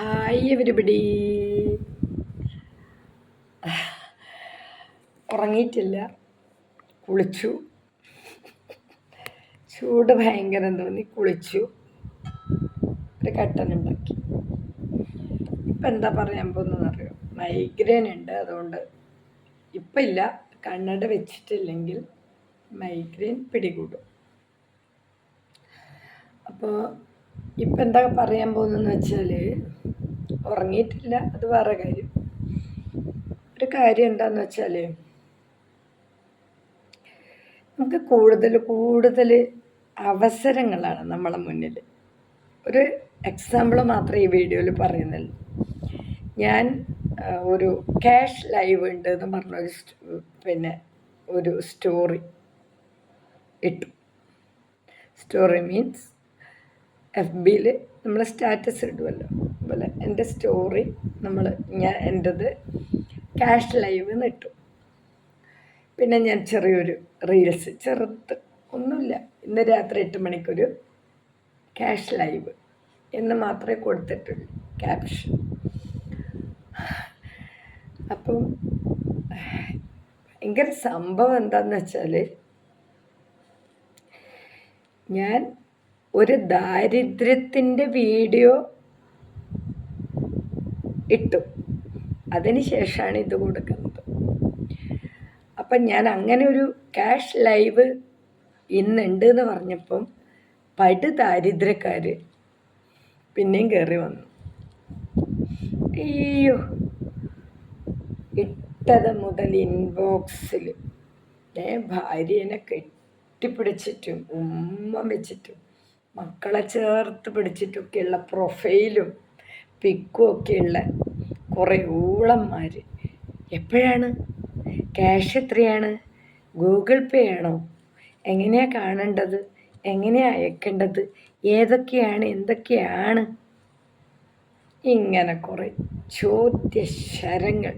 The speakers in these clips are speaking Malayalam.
ഹായ് എവരിബഡി ഉറങ്ങിയിട്ടില്ല. കുളിച്ചു. ചൂട് ഭയങ്കരം തോന്നി. കുളിച്ചു. ഒരു കട്ടൻ ഉണ്ടാക്കി. ഇപ്പം എന്താ പറയാൻ പോകുന്നതെന്നറിയോ മൈഗ്രെയിൻ ഉണ്ട്. അതുകൊണ്ട് ഇപ്പം ഇല്ല. കണ്ണട വെച്ചിട്ടില്ലെങ്കിൽ മൈഗ്രെയിൻ പിടികൂടും. അപ്പോൾ ഇപ്പം എന്താ പറയാൻ പോകുന്നതെന്ന് വെച്ചാൽ ഉറങ്ങിയിട്ടില്ല. അത് വേറെ കാര്യം. ഒരു കാര്യം എന്താന്ന് വെച്ചാൽ നമുക്ക് കൂടുതൽ കൂടുതൽ അവസരങ്ങളാണ് നമ്മളെ മുന്നിൽ ഒരു എക്സാമ്പിൾ മാത്രമേ ഈ വീഡിയോയിൽ പറയുന്നുള്ളൂ. ഞാൻ ഒരു ക്യാഷ് ലൈവ് ഉണ്ട് എന്ന് പറഞ്ഞൊരു പിന്നെ ഒരു സ്റ്റോറി ഇട്ടു. സ്റ്റോറി മീൻസ് എഫ് ബിയിൽ നമ്മൾ സ്റ്റാറ്റസ് ഇടുമല്ലോ അതുപോലെ എന്റെ സ്റ്റോറി നമ്മൾ ഞാൻ എന്റെത് ക്യാഷ് ലൈവ് എന്ന് ഇട്ടു. പിന്നെ ഞാൻ ചെറിയൊരു റീൽസ് ചെറുത്ത് ഒന്നുമില്ല. ഇന്ന് രാത്രി എട്ട് മണിക്കൊരു ക്യാഷ് ലൈവ് എന്ന് മാത്രമേ കൊടുത്തിട്ടുള്ളൂ ക്യാപ്ഷൻ അപ്പം ഭയങ്കര സംഭവം എന്താണെന്ന് വെച്ചാൽ ഞാൻ ഒരു ദാരിദ്ര്യത്തിന്റെ വീഡിയോ ഇട്ടു. അതിന് ശേഷമാണ് ഇത് കൊടുക്കുന്നത്. അപ്പം ഞാൻ അങ്ങനെ ഒരു ക്യാഷ് ലൈവ് ഇന്നുണ്ട് എന്ന് പറഞ്ഞപ്പം പടു ദാരിദ്ര്യക്കാർ പിന്നെയും കയറി വന്നു. അയ്യോ ഇട്ടത് മുതൽ ഇൻബോക്സിൽ ഞാൻ ഭാര്യനെ കെട്ടിപ്പിടിച്ചിട്ടും ഉമ്മ വെച്ചിട്ടും മക്കളെ ചേർത്ത് പിടിച്ചിട്ടൊക്കെയുള്ള പ്രൊഫൈലും പിക്കും ഒക്കെയുള്ള കുറേ ഊളന്മാർ എപ്പോഴാണ്? ക്യാഷ് എത്രയാണ്? ഗൂഗിൾ പേ ആണോ? എങ്ങനെയാണ് കാണേണ്ടത്? എങ്ങനെയാണ് അയക്കേണ്ടത്? ഏതൊക്കെയാണ്? എന്തൊക്കെയാണ്? ഇങ്ങനെ കുറേ ചോദ്യശരങ്ങൾ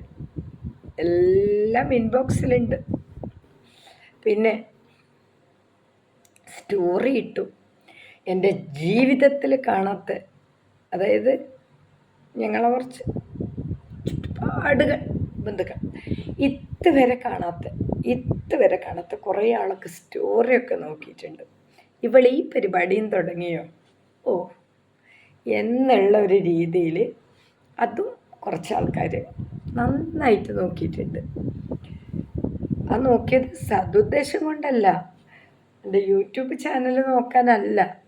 എല്ലാം ഇൻബോക്സിലുണ്ട്. പിന്നെ സ്റ്റോറി ഇട്ടു. എന്റെ ജീവിതത്തിൽ കാണാത്ത അതായത് ഞങ്ങളെ കുറച്ച് ചുറ്റുപാടുകൾ ബന്ധുക്കൾ ഇതുവരെ കാണാത്ത ഇതുവരെ കാണാത്ത കുറേ ആളൊക്കെ സ്റ്റോറിയൊക്കെ നോക്കിയിട്ടുണ്ട്. ഇവൾ ഈ പരിപാടിയും തുടങ്ങിയോ? ഓ എന്നുള്ള ഒരു രീതിയിൽ അതും കുറച്ച് ആൾക്കാർ നന്നായിട്ട് നോക്കിയിട്ടുണ്ട്. ആ നോക്കിയത് സതുദ്ദേശം കൊണ്ടല്ല. എന്റെ യൂട്യൂബ് ചാനൽ നോക്കാനല്ല.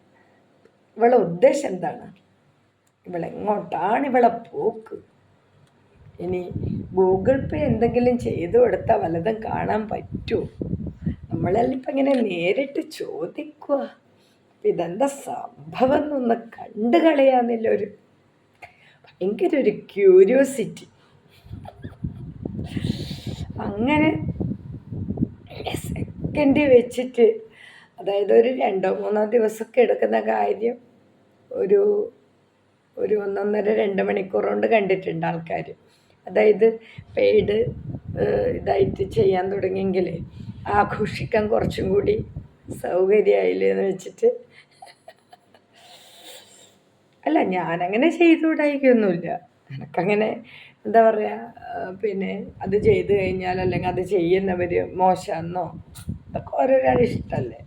ഇവളെ ഉദ്ദേശം എന്താണ്? ഇവളെങ്ങോട്ടാണ് ഇവളെ പോക്ക്? ഇനി ഗൂഗിൾ പേ എന്തെങ്കിലും ചെയ്തു കൊടുത്താൽ വല്ലതും കാണാൻ പറ്റുമോ നമ്മളെല്ലാം ഇപ്പം ഇങ്ങനെ നേരിട്ട് ചോദിക്കുക ഇതെന്താ സംഭവം എന്നൊന്ന് കണ്ടു കളയാന്നില്ല ഒരു ഭയങ്കര ഒരു ക്യൂരിയോസിറ്റി. അങ്ങനെ സെക്കൻഡ് വെച്ചിട്ട് അതായത് ഒരു രണ്ടോ മൂന്നോ ദിവസമൊക്കെ എടുക്കുന്ന കാര്യം ഒരു ഒരു ഒന്നൊന്നര രണ്ട് മണിക്കൂർ കൊണ്ട് കണ്ടിട്ടുണ്ട് ആൾക്കാർ അതായത് പെയ്ഡ് ഇതായിട്ട് ചെയ്യാൻ തുടങ്ങിയെങ്കിൽ ആഘോഷിക്കാൻ കുറച്ചും കൂടി സൗകര്യമായില്ലേ എന്ന് വെച്ചിട്ട്. അല്ല ഞാനങ്ങനെ ചെയ്തുകൂടായിക്കൊന്നുമില്ല എനക്കങ്ങനെ എന്താ പറയുക പിന്നെ അത് ചെയ്ത് കഴിഞ്ഞാൽ അല്ലെങ്കിൽ അത് ചെയ്യുന്നവർ മോശമെന്നോ അതൊക്കെ ഓരോരാളുടെ ഇഷ്ടമല്ലേ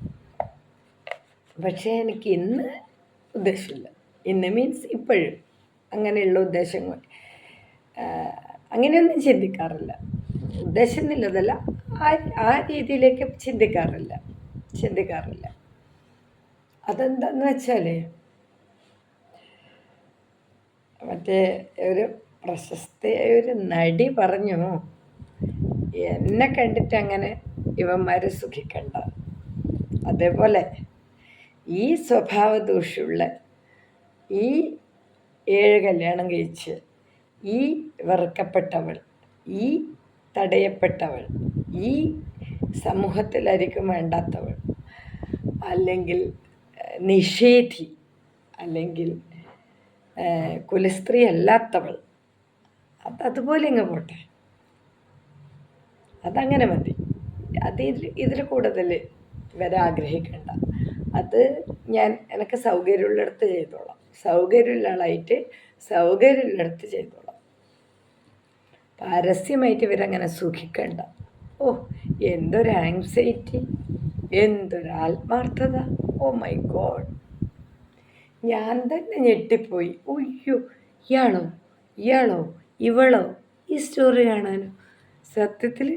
പക്ഷേ എനിക്ക് ഇന്ന് ഉദ്ദേശമില്ല. ഇന്ന് മീൻസ് ഇപ്പോഴും അങ്ങനെയുള്ള ഉദ്ദേശങ്ങൾ. അങ്ങനെയൊന്നും ചിന്തിക്കാറില്ല. ഉദ്ദേശം എന്നുള്ളതല്ല ആ ആ രീതിയിലേക്ക് ചിന്തിക്കാറില്ല. ചിന്തിക്കാറില്ല. അതെന്താന്ന് വെച്ചാൽ മറ്റേ ഒരു പ്രശസ്തയായ ഒരു നടി പറഞ്ഞു എന്നെ കണ്ടിട്ട് അങ്ങനെ ഇവന്മാർ സുഖിക്കണ്ട. അതേപോലെ ഈ സ്വഭാവദോഷമുള്ള ഈ ഏഴ് കല്യാണം കഴിച്ച് ഈ വെറുക്കപ്പെട്ടവൾ ഈ തടയപ്പെട്ടവൾ ഈ സമൂഹത്തിലായിരിക്കും വേണ്ടാത്തവൾ. അല്ലെങ്കിൽ നിഷേധി അല്ലെങ്കിൽ കുലസ്ത്രീ അല്ലാത്തവൾ. അത് അതുപോലെ ഇങ്ങ് പോട്ടെ. അതങ്ങനെ മതി. അത് ഇതിൽ ഇതിൽ കൂടുതൽ വരാൻ ആഗ്രഹിക്കണ്ട. അത് ഞാൻ എനിക്ക് സൗകര്യമുള്ളിടത്ത് ചെയ്തോളാം. സൗകര്യമുള്ള ആളായിട്ട് സൗകര്യമുള്ളിടത്ത് ചെയ്തോളാം. പരസ്യമായിട്ട് ഇവരങ്ങനെ സുഖിക്കണ്ട. ഓ എന്തൊരു ആങ്സൈറ്റി എന്തൊരു ആത്മാർത്ഥത. ഓ മൈ ഗോഡ് ഞാൻ തന്നെ ഞെട്ടിപ്പോയി. ഉയ്യോ ഇയാളോ ഇയാളോ ഇവളോ ഈ സ്റ്റോറി കാണാനോ സത്യത്തിൽ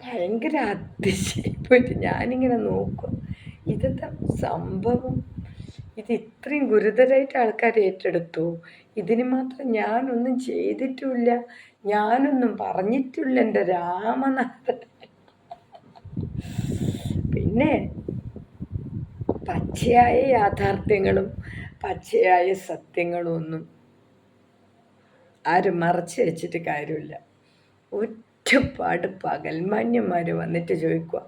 ഭയങ്കര അതിശയിപ്പോയിട്ട് ഞാനിങ്ങനെ നോക്കും. ഇതെന്താ സംഭവം? ഇത് ഇത്രയും ഗുരുതരമായിട്ട് ആൾക്കാർ ഏറ്റെടുത്തു. ഇതിന് മാത്രം ഞാനൊന്നും ചെയ്തിട്ടുമില്ല ഞാനൊന്നും പറഞ്ഞിട്ടില്ല എന്റെ രാമനാഥൻ. പിന്നെ പച്ചയായ യാഥാർത്ഥ്യങ്ങളും പച്ചയായ സത്യങ്ങളും ഒന്നും ആരും മറച്ചു വെച്ചിട്ട് കാര്യമില്ല. ഒറ്റപ്പാട് പകൽമാന്യന്മാർ വന്നിട്ട് ചോദിക്കുക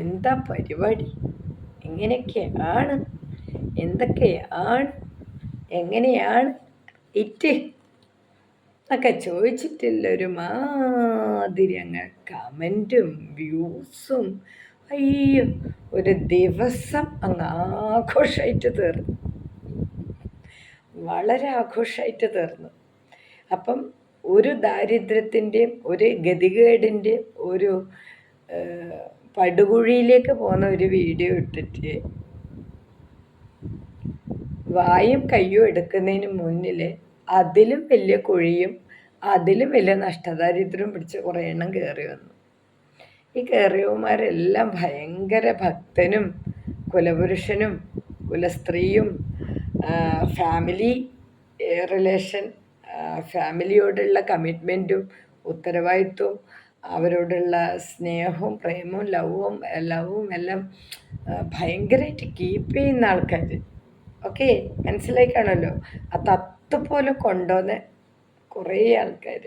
എന്താ പരിപാടി? എങ്ങനെയൊക്കെയാണ് എന്തൊക്കെയാണ്? എങ്ങനെയാണ്? ഇറ്റ് എന്നൊക്കെ ചോദിച്ചിട്ടില്ല ഒരു മാതിരി അങ്ങ് കമന്റും വ്യൂസും. അയ്യോ ഒരു ദിവസം അങ്ങ് ആഘോഷമായിട്ട് തീർന്നു. വളരെ ആഘോഷമായിട്ട് തീർന്നു. അപ്പം ഒരു ദാരിദ്ര്യത്തിന്റെയും ഒരു ഗതികേടിന്റെയും ഒരു പടുകുഴിയിലേക്ക് പോകുന്ന ഒരു വീഡിയോ ഇട്ടിട്ട് വായും കയ്യും എടുക്കുന്നതിന് മുന്നിൽ അതിലും വലിയ കുഴിയും അതിലും വലിയ നഷ്ടദാരിദ്ര്യം പിടിച്ച് കുറേ എണ്ണം കയറി വന്നു. ഈ കയറിയവന്മാരെല്ലാം ഭയങ്കര ഭക്തനും കുലപുരുഷനും കുലസ്ത്രീയും ഫാമിലി റിലേഷൻ ഫാമിലിയോടുള്ള കമ്മിറ്റ്മെന്റും ഉത്തരവാദിത്വവും അവരോടുള്ള സ്നേഹവും പ്രേമവും ലവും ലവും എല്ലാം ഭയങ്കരമായിട്ട് കീപ്പ് ചെയ്യുന്ന ആൾക്കാർ ഓക്കെ മനസ്സിലായി കാണുമല്ലോ ആ കൊണ്ടുവന്ന കുറേ ആൾക്കാർ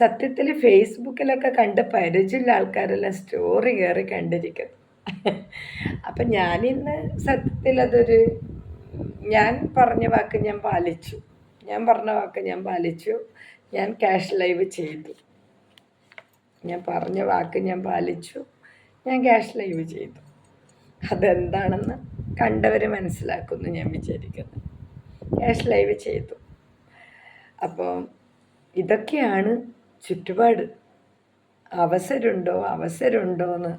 സത്യത്തിൽ ഫേസ്ബുക്കിലൊക്കെ കണ്ട് പരിചയമുള്ള ആൾക്കാരെല്ലാം സ്റ്റോറി കയറി കണ്ടിരിക്കുന്നു. അപ്പം ഞാനിന്ന് സത്യത്തിൽ അതൊരു ഞാൻ പറഞ്ഞ വാക്ക് ഞാൻ പാലിച്ചു. ഞാൻ പറഞ്ഞ വാക്ക് ഞാൻ പാലിച്ചു. ഞാൻ ക്യാഷ് ലൈവ് ചെയ്തു. ഞാൻ പറഞ്ഞ വാക്ക് ഞാൻ പാലിച്ചു. ഞാൻ ക്യാഷ് ലൈവ് ചെയ്തു. അതെന്താണെന്ന് കണ്ടവർ മനസ്സിലാക്കുമെന്ന് ഞാൻ വിചാരിക്കുന്നു. ക്യാഷ് ലൈവ് ചെയ്തു. അപ്പോൾ ഇതൊക്കെയാണ് ചുറ്റുപാട്. അവസരമുണ്ടോ അവസരമുണ്ടോ എന്ന്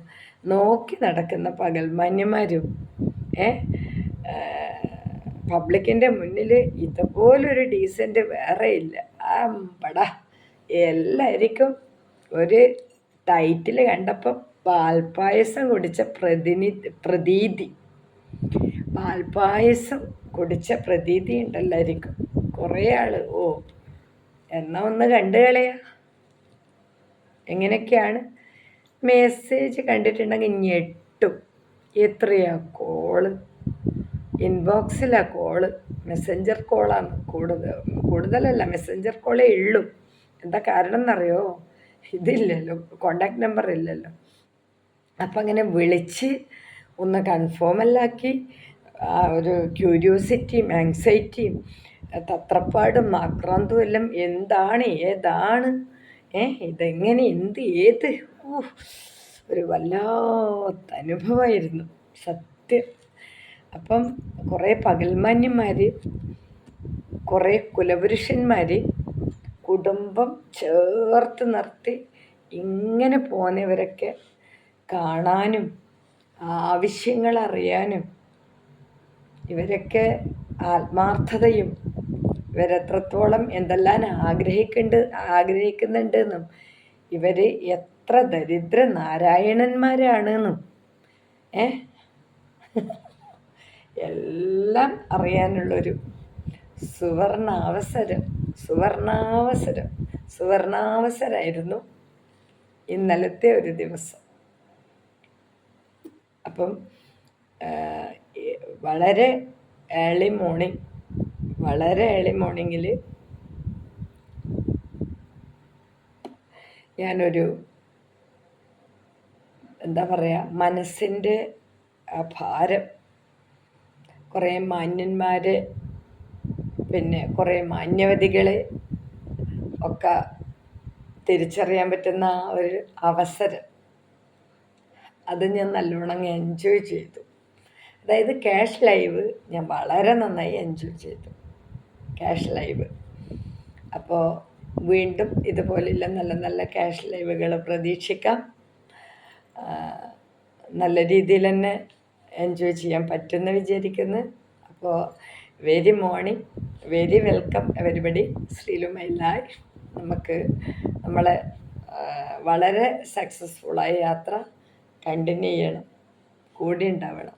നോക്കി നടക്കുന്ന പകൽമാന്യന്മാരും ഏ? പബ്ലിക്കിന്റെ മുന്നിൽ ഇതുപോലൊരു ഡീസന്റ് വേറെ ഇല്ല ആ പടാ. എല്ലാവർക്കും ഒരു ടൈറ്റിൽ കണ്ടപ്പോൾ പാൽപ്പായസം കുടിച്ച പ്രതിനി പ്രതീതി. പാൽപ്പായസം കുടിച്ച പ്രതീതി ഉണ്ടല്ലായിരിക്കും കുറേ ആൾ ഓ എന്നാ ഒന്ന് കണ്ടു കളയാ. എങ്ങനെയൊക്കെയാണ്? മെസ്സേജ് കണ്ടിട്ടുണ്ടെങ്കിൽ ഞെട്ടും. എത്രയാ കോൾ ഇൻബോക്സിലാണ് കോൾ മെസ്സഞ്ചർ കോളാണ് കൂടുതൽ കൂടുതലല്ല മെസ്സഞ്ചർ കോളേ ഉള്ളൂ. എന്താ കാരണം എന്നറിയോ? ഇതില്ലല്ലോ കോണ്ടാക്ട് നമ്പർ ഇല്ലല്ലോ. അപ്പം അങ്ങനെ വിളിച്ച് ഒന്ന് കൺഫേം അല്ലാക്കി ആ ഒരു ക്യൂരിയോസിറ്റിയും ആങ്സൈറ്റിയും തത്രപ്പാടും ആക്രാന്തവും എല്ലാം എന്താണ് ഏതാണ് ഏ ഇതെങ്ങനെ എന്ത് ഏത്? ഒരു വല്ലാത്ത അനുഭവമായിരുന്നു സത്യം. അപ്പം കുറേ പകൽമാന്യന്മാർ കുറേ കുലപുരുഷന്മാർ കുടുംബം ചേർത്ത് നിർത്തി ഇങ്ങനെ പോന്നവരൊക്കെ കാണാനും ആവശ്യങ്ങൾ അറിയാനും ഇവരൊക്കെ ആത്മാർത്ഥതയും ഇവരെത്രത്തോളം എന്തെല്ലാം ആഗ്രഹിക്കുന്നുണ്ട് ആഗ്രഹിക്കുന്നുണ്ടെന്നും ഇവർ എത്ര ദരിദ്ര നാരായണന്മാരാണെന്നും ഏ? എല്ലാം അറിയാനുള്ളൊരു സുവർണാവസരം. സുവർണാവസരം. സുവർണാവസരമായിരുന്നു ഇന്നലത്തെ ഒരു ദിവസം. അപ്പം വളരെ ഏർലി മോർണിംഗ് വളരെ ഏർലി മോർണിംഗിൽ ഞാനൊരു എന്താ പറയുക മനസ്സിന്റെ ഭാരം കുറേ മാന്യന്മാരെ പിന്നെ കുറേ മാന്യവതികളെ ഒക്കെ തിരിച്ചറിയാൻ പറ്റുന്ന ഒരു അവസരം. അത് ഞാൻ നല്ലോണം എൻജോയ് ചെയ്തു. അതായത് ക്യാഷ് ലൈവ് ഞാൻ വളരെ നന്നായി എൻജോയ് ചെയ്തു. ക്യാഷ് ലൈവ് അപ്പോൾ വീണ്ടും ഇതുപോലെയുള്ള നല്ല നല്ല ക്യാഷ് ലൈവുകൾ പ്രതീക്ഷിക്കാം. നല്ല രീതിയിൽ തന്നെ എൻജോയ് ചെയ്യാൻ പറ്റുമെന്ന് വിചാരിക്കുന്നു. അപ്പോൾ very morning very welcome everybody Sreelu my life നമുക്ക് നമ്മളെ വളരെ സക്സസ്ഫുള്ളായ യാത്ര കണ്ടിന്യൂ ചെയ്യണം. കൂടി ഉണ്ടാവണം.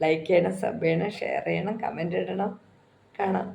ലൈക്ക് ചെയ്യണം സബ് ചെയ്യണം ഷെയർ ചെയ്യണം കമന്റ് ഇടണം. കാണാം.